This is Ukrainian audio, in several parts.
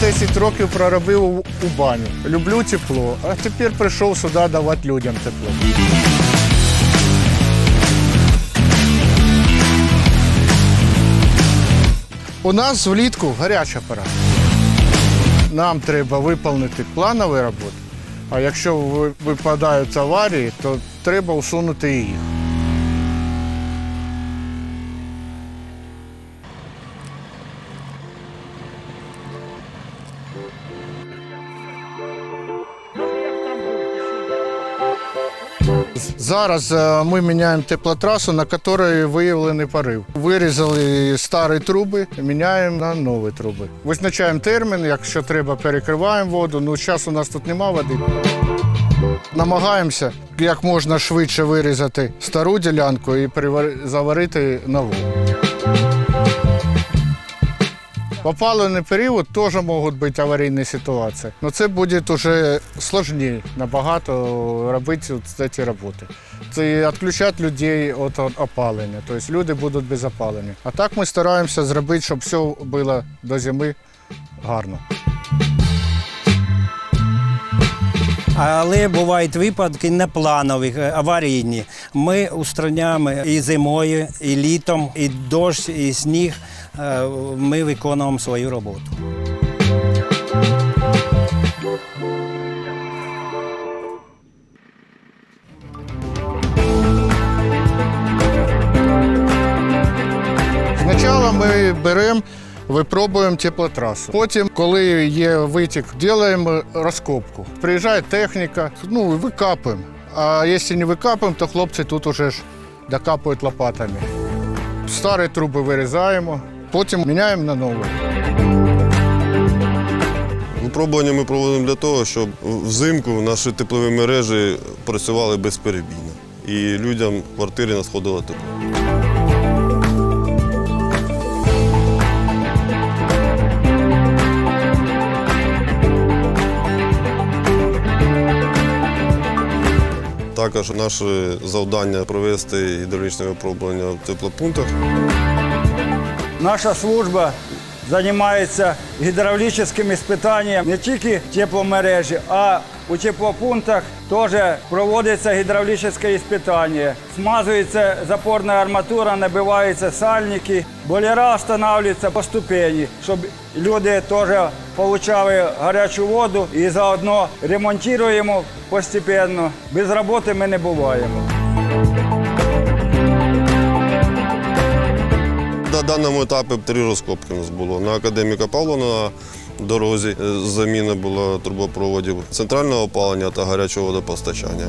20 років проробив у, баню. Люблю тепло, а тепер прийшов сюди давати людям тепло. У нас влітку гаряча пора. Нам треба виконати планові роботи. А якщо випадають аварії, то треба усунути їх. Зараз е, ми міняємо теплотрасу, на якій виявлений порив. Вирізали старі труби, міняємо на нові труби. Визначаємо термін, якщо треба, перекриваємо воду. Ну, зараз у нас тут нема води. Намагаємося як можна швидше вирізати стару ділянку і заварити нову. В опалений період теж можуть бути аварійні ситуації. але це буде вже складніше набагато робити ці роботи. Це відключати людей від опалення, тобто люди будуть без опалення. А так ми стараємося зробити, щоб все було до зими гарно. Але бувають випадки непланові, е, аварійні. Ми устраняємо і зимою, і літом, і дощ, і сніг. Е, Ми виконуємо свою роботу. Спочатку ми беремо, випробуємо теплотрасу. Потім, коли є витік, робимо розкопку. Приїжджає техніка, ну викапуємо. А якщо не викапуємо, то хлопці тут уже ж докапують лопатами. Старі труби вирізаємо, потім міняємо на нові. Випробування ми проводимо для того, щоб взимку наші теплові мережі працювали безперебійно. І людям в квартирі надходило тепло. Також наше завдання провести гідравлічне випробування в теплопунктах. Наша служба займається гідравлічними испытаниями не тільки тепломережі, а у теплопунктах теж проводиться гідравлічне іспитання. Смазується запорна арматура, набиваються сальники, бойлера встановлюються по ступені, щоб люди теж отримали гарячу воду і заодно ремонтуємо постепенно. Без роботи ми не буваємо. Даному етапі три розкопки у нас було. На академіка Павлова на дорозі е, заміна була трубопроводів, центрального опалення та гарячого водопостачання.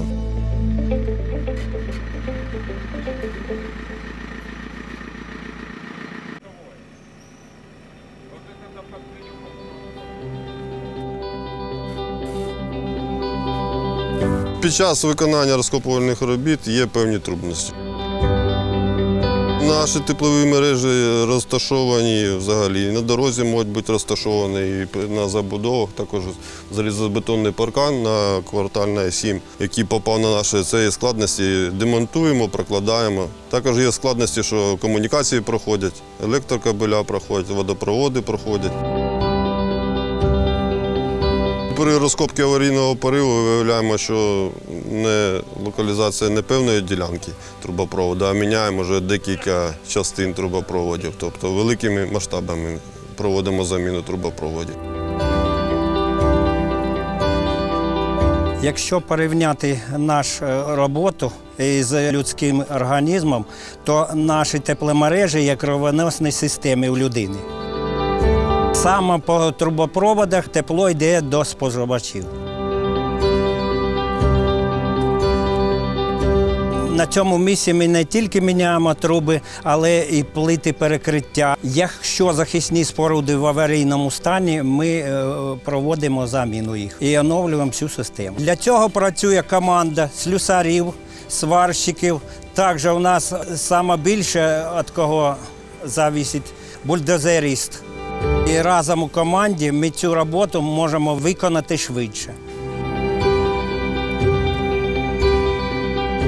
Під час виконання розкопувальних робіт є певні трудності. Наші теплові мережі розташовані взагалі. На дорозі можуть бути розташовані і на забудовах. Також залізобетонний паркан на квартальна 7, який попав на наші цієї складності. Демонтуємо, прокладаємо. Також є складності, що комунікації проходять, електрокабеля проходять, водопроводи проходять. При розкопці аварійного пориву виявляємо, що не локалізація не певної ділянки трубопроводу, а міняємо вже декілька частин трубопроводів. Тобто великими масштабами проводимо заміну трубопроводів. Якщо порівняти нашу роботу з людським організмом, то наші тепломережі є кровоносні системи у людини. Саме по трубопроводах тепло йде до споживачів. На цьому місці ми не тільки міняємо труби, але і плити перекриття. Якщо захисні споруди в аварійному стані, ми е, проводимо заміну їх і оновлюємо всю систему. Для цього працює команда слюсарів, сварщиків. Також у нас саме більше від кого завісить бульдозерист. І разом у команді ми цю роботу можемо виконати швидше.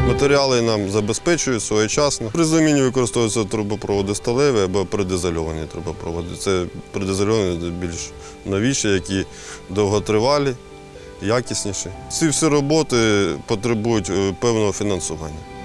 Матеріали нам забезпечують своєчасно. При заміні використовуються трубопроводи сталеві або предизольовані трубопроводи. Це предизольовані більш новіші, які довготривалі, якісніші. Ці всі роботи потребують е, певного фінансування.